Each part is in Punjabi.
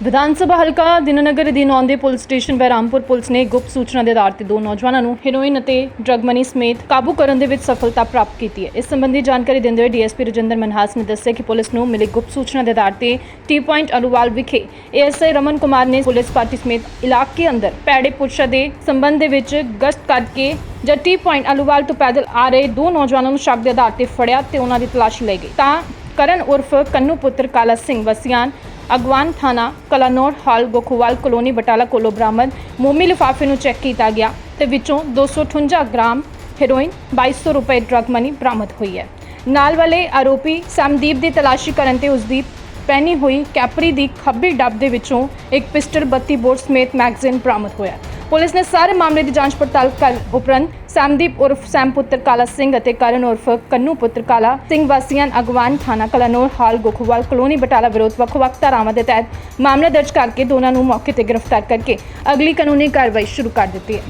ਵਿਧਾਨ ਸਭਾ ਹਲਕਾ ਦਿਨਨਗਰ ਅਧੀਨ ਆਉਂਦੇ ਪੁਲਿਸ ਸਟੇਸ਼ਨ ਬਹਿਰਾਮਪੁਰ ਪੁਲਿਸ ਨੇ ਗੁਪਤ ਸੂਚਨਾ ਦੇ ਆਧਾਰ ਤੇ ਦੋ ਨੌਜਵਾਨਾਂ ਨੂੰ ਹੈਰੋਇਨ ਅਤੇ ਡਰੱਗ ਮਨੀ ਸਮੇਤ ਕਾਬੂ ਕਰਨ ਦੇ ਵਿੱਚ ਸਫਲਤਾ ਪ੍ਰਾਪਤ ਕੀਤੀ ਹੈ। ਇਸ ਸੰਬੰਧੀ ਜਾਣਕਾਰੀ ਦਿੰਦੇ ਹੋਏ ਡੀਐਸਪੀ ਰਜਿੰਦਰ ਮਨਹਾਸ ਨੇ ਦੱਸਿਆ ਕਿ ਪੁਲਿਸ ਨੂੰ ਮਿਲੀ ਗੁਪਤ ਸੂਚਨਾ ਦੇ ਆਧਾਰ ਤੇ ਟੀ ਪੁਆਇੰਟ ਅਲੂਵਾਲ ਵਿਖੇ ਏਐਸਆਈ ਰਮਨ ਕੁਮਾਰ ਨੇ ਪੁਲਿਸ ਪਾਰਟੀ ਸਮੇਤ ਇਲਾਕੇ ਅੰਦਰ ਪੈੜੇ ਪੁੱਛਾ ਦੇ ਸੰਬੰਧ ਦੇ ਵਿੱਚ ਗਸ਼ਤ ਕਰਕੇ ਜਦ ਟੀ ਪੁਆਇੰਟ ਅਲੂਵਾਲ ਤੋਂ ਪੈਦਲ ਆ ਰਹੇ ਦੋ ਨੌਜਵਾਨਾਂ ਨੂੰ ਸ਼ੱਕ ਦੇ ਆਧਾਰ ਤੇ ਫੜਿਆ ਤੇ ਉਹਨਾਂ ਦੀ ਤਲਾਸ਼ੀ ਲਈ ਗਈ ਤਾਂ ਕਰਨ ਉਰਫ ਕੰਨੂ ਪੁੱਤਰ ਕਾਲਾ ਸਿੰਘ ਵਸਿਆਨ ਅਗਵਾਨ ਥਾਣਾ, ਕਲਾਨੌਰ ਹਾਲ, ਗੋਖੂਵਾਲ ਕਲੋਨੀ, ਬਟਾਲਾ ਕੋਲੋਂ ਬਰਾਮਦ ਮੋਮੀ ਲਿਫਾਫੇ ਨੂੰ ਚੈੱਕ ਕੀਤਾ ਗਿਆ ਤੇ ਵਿੱਚੋਂ 258 ਗ੍ਰਾਮ ਹੈਰੋਇਨ 2200 ਰੁਪਏ ਡਰਗ ਮਨੀ ਬਰਾਮਦ ਹੋਈ ਹੈ। ਨਾਲ ਵਾਲੇ ਆਰੋਪੀ ਸਮਦੀਪ ਦੀ ਤਲਾਸ਼ੀ ਕਰਨ ਤੇ ਉਸ ਦੀ ਪਹਿਨੀ ਹੋਈ ਕੈਪਰੀ ਦੀ ਖੱਬੀ ਡੱਬ ਦੇ ਵਿੱਚੋਂ ਇੱਕ ਪਿਸਟਲ 32 ਬੋਰ ਸਮੇਤ ਮੈਗਜ਼ੀਨ ਬਰਾਮਦ ਹੋਇਆ। ਪੁਲਿਸ ਨੇ ਸਾਰੇ ਮਾਮਲੇ ਦੀ ਜਾਂਚ ਪੜਤਾਲ ਕਰ ਉਪਰੰਤ ਸਮਦੀਪ ਉਰਫ ਸੈਮ ਪੁੱਤਰ ਕਾਲਾ ਸਿੰਘ ਅਤੇ ਕਰਨ ਉਰਫ ਕੰਨੂ ਪੁੱਤਰ ਕਾਲਾ ਸਿੰਘ ਵਾਸੀਆਂ ਅਗਵਾਨ ਥਾਣਾ ਕਲਾਨੌਰ, ਹਾਲ ਗੋਖਵਾਲ ਕਲੋਨੀ ਬਟਾਲਾ ਵਿਰੋਧ ਵੱਖ-ਵੱਖ ਧਾਰਾਵਾਂ ਦੇ ਤਹਿਤ ਮਾਮਲਾ ਦਰਜ ਕਰਕੇ ਦੋਨਾਂ ਨੂੰ ਮੌਕੇ ਤੇ ਗ੍ਰਿਫਤਾਰ ਕਰਕੇ ਅਗਲੀ ਕਾਨੂੰਨੀ ਕਾਰਵਾਈ ਸ਼ੁਰੂ ਕਰ ਦਿੱਤੀ ਹੈ।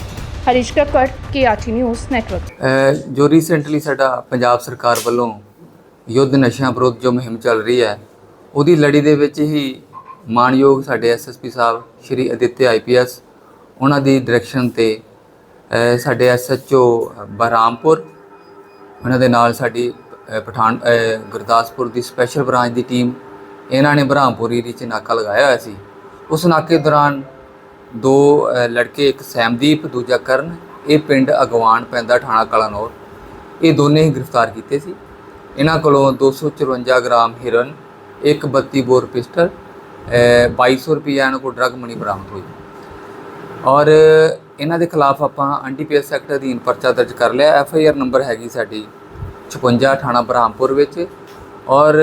Harish Kakkar KRT news network ਜੋ ਰੀਸੈਂਟਲੀ ਸਾਡਾ ਪੰਜਾਬ ਸਰਕਾਰ ਵੱਲੋਂ ਯੁੱਧ ਨਸ਼ਿਆਂ ਵਿਰੁੱਧ ਜੋ ਮੁਹਿੰਮ ਚੱਲ ਰਹੀ ਹੈ, ਉਹਦੀ ਲੜੀ ਦੇ ਵਿੱਚ ਹੀ ਮਾਨਯੋਗ ਸਾਡੇ ਐਸਐਸਪੀ ਸਾਹਿਬ, ਸ਼੍ਰੀ ਅਦਿੱਤਿਆ ਆਈਪੀਐਸ ਉਹਨਾਂ ਦੀ ਡਾਇਰੈਕਸ਼ਨ ਤੇ, ਅਹ ਸਾਡੇ ਐਸਐਚਓ ਬਰਾਮਪੁਰ, ਉਹਨਾਂ ਦੇ ਨਾਲ ਸਾਡੀ ਪਠਾਨ ਗੁਰਦਾਸਪੁਰ ਦੀ ਸਪੈਸ਼ਲ ਬ੍ਰਾਂਚ ਦੀ ਟੀਮ ਇਹਨਾਂ ਨੇ ਬਹਰਾਮਪੁਰ ਏਰੀਏ 'ਚ ਨਾਕਾ ਲਗਾਇਆ ਹੋਇਆ ਸੀ। ਉਸ ਨਾਕੇ ਦੌਰਾਨ ਦੋ ਲੜਕੇ, ਇੱਕ ਸੈਮਦੀਪ ਦੂਜਾ ਕਰਨ, ਇਹ ਪਿੰਡ ਅਗਵਾਨ ਪੈਂਦਾ ਥਾਣਾ ਕਲਾਨੌਰ। ਇਹ ਦੋਨੇ ਹੀ ਗ੍ਰਿਫਤਾਰ ਕੀਤੇ ਸੀ। ਇਹਨਾਂ ਕੋਲੋਂ 254 ਗ੍ਰਾਮ ਹਿਰਨ ਇੱਕ 32 ਬੋਰ ਪਿਸਟਲ, ਅਹ 2200 ਰੁਪਈਆ ਇਹਨਾਂ ਕੋਲ ਡਰਗ ਮਨੀ ਬਰਾਮਦ ਹੋਈ। ਔਰ ਇਹਨਾਂ ਦੇ ਖਿਲਾਫ ਆਪਾਂ ਐਨਡੀਪੀਐਸ ਐਕਟ ਅਧੀਨ ਪਰਚਾ ਦਰਜ ਕਰ ਲਿਆ। ਐਫ ਆਈ ਆਰ ਨੰਬਰ ਹੈਗੀ ਸਾਡੀ 56 ਥਾਣਾ ਬ੍ਰਹਮਪੁਰ ਵਿੱਚ। ਔਰ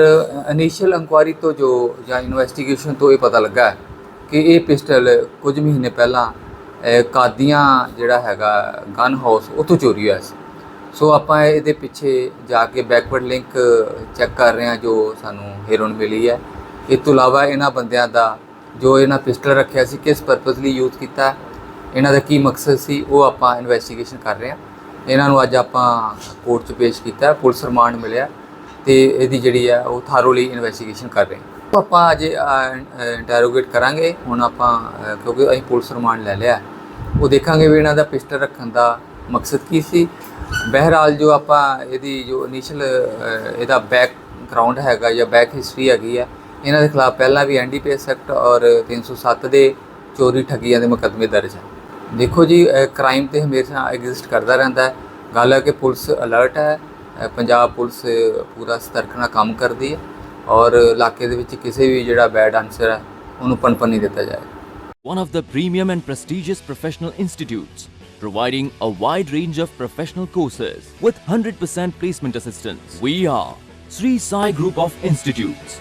ਇਨੀਸ਼ੀਅਲ ਇਨਕੁਆਇਰੀ ਤੋਂ ਜੋ ਜਾਂ ਇਨਵੈਸਟੀਗੇਸ਼ਨ ਤੋਂ ਇਹ ਪਤਾ ਲੱਗਾ ਕਿ ਇਹ ਪਿਸਟਲ ਕੁਝ ਮਹੀਨੇ ਪਹਿਲਾਂ ਕਾਦੀਆਂ ਜਿਹੜਾ ਹੈਗਾ ਗਨ ਹਾਊਸ ਉੱਥੋਂ ਚੋਰੀ ਹੋਇਆ ਸੀ। ਸੋ ਆਪਾਂ ਇਹਦੇ ਪਿੱਛੇ ਜਾ ਕੇ ਬੈਕਵਰਡ ਲਿੰਕ ਚੈੱਕ ਕਰ ਰਹੇ ਹਾਂ ਜੋ ਸਾਨੂੰ ਹੈਰੋਨ ਮਿਲੀ ਹੈ। ਇਸ ਤੋਂ ਇਲਾਵਾ ਇਹਨਾਂ ਬੰਦਿਆਂ ਦਾ ਜੋ ਇਹਨਾਂ ਪਿਸਟਲ ਰੱਖਿਆ ਸੀ, ਕਿਸ ਪਰਪਸ ਲਈ ਯੂਜ਼ ਕੀਤਾ ਇਹਨਾਂ ਦਾ ਕੀ ਮਕਸਦ ਸੀ, ਉਹ ਆਪਾਂ ਇਨਵੈਸਟੀਗੇਸ਼ਨ ਕਰ ਰਹੇ ਹਾਂ। ਇਹਨਾਂ ਨੂੰ ਅੱਜ ਆਪਾਂ ਕੋਰਟ 'ਚ ਪੇਸ਼ ਕੀਤਾ ਪੁਲਿਸ ਰਿਮਾਂਡ ਮਿਲਿਆ ਤੇ ਇਹਦੀ ਜਿਹੜੀ ਹੈ, ਉਹ ਥਾਰੋਲੀ ਇਨਵੈਸਟੀਗੇਸ਼ਨ ਕਰ ਰਹੇ ਹਾਂ। ਉਹ ਆਪਾਂ ਅੱਜ ਇੰਟਰੋਗੇਟ ਕਰਾਂਗੇ। ਹੁਣ ਆਪਾਂ ਕਿਉਂਕਿ ਅਸੀਂ ਪੁਲਿਸ ਰਿਮਾਂਡ ਲੈ ਲਿਆ ਉਹ ਦੇਖਾਂਗੇ ਵੀ ਇਹਨਾਂ ਦਾ ਪਿਸਟਲ ਰੱਖਣ ਦਾ ਮਕਸਦ ਕੀ ਸੀ। ਬਹਿਰਾਲ ਜੋ ਆਪਾਂ ਇਹਦੀ ਜੋ ਇਨੀਸ਼ੀਅਲ ਇਹਦਾ ਬੈਕ ਗਰਾਊਂਡ ਹੈਗਾ ਜਾਂ ਬੈਕ ਹਿਸਟਰੀ ਹੈਗੀ ਹੈ, ਇਹਨਾਂ ਦੇ ਖਿਲਾਫ ਪਹਿਲਾਂ ਵੀ ਐਨਡੀਪੀਐਸ ਐਕਟ ਔਰ 307 ਦੇ ਚੋਰੀ ਠੱਗੀਆਂ ਦੇ ਮੁਕੱਦਮੇ ਦਰਜ ਹਨ ਦੇਖੋ ਜੀ ਕ੍ਰਾਈਮ ਤੇ ਹਮੇਸ਼ਾ ਐਗਜ਼ਿਸਟ ਕਰਦਾ ਰਹਿੰਦਾ ਹੈ ਗੱਲ ਹੈ ਕਿ ਪੁਲਿਸ ਅਲਰਟ ਹੈ ਅ, ਪੰਜਾਬ ਪੁਲਿਸ ਪੂਰਾ ਸਤਰਕ ਨਾਲ ਕੰਮ ਕਰਦੀ ਹੈ ਔਰ ਇਲਾਕੇ ਦੇ ਵਿੱਚ ਕਿਸੇ ਵੀ ਜਿਹੜਾ ਬੈਡ ਆਨਸਰ ਹੈ ਉਹਨੂੰ ਪਨਪਨ ਨਹੀਂ ਦਿੱਤਾ ਜਾਏਗਾ one of the premium and prestigious professional institutes, providing a wide range of professional courses with 100% placement assistance. We are Sri Sai Group of Institutes.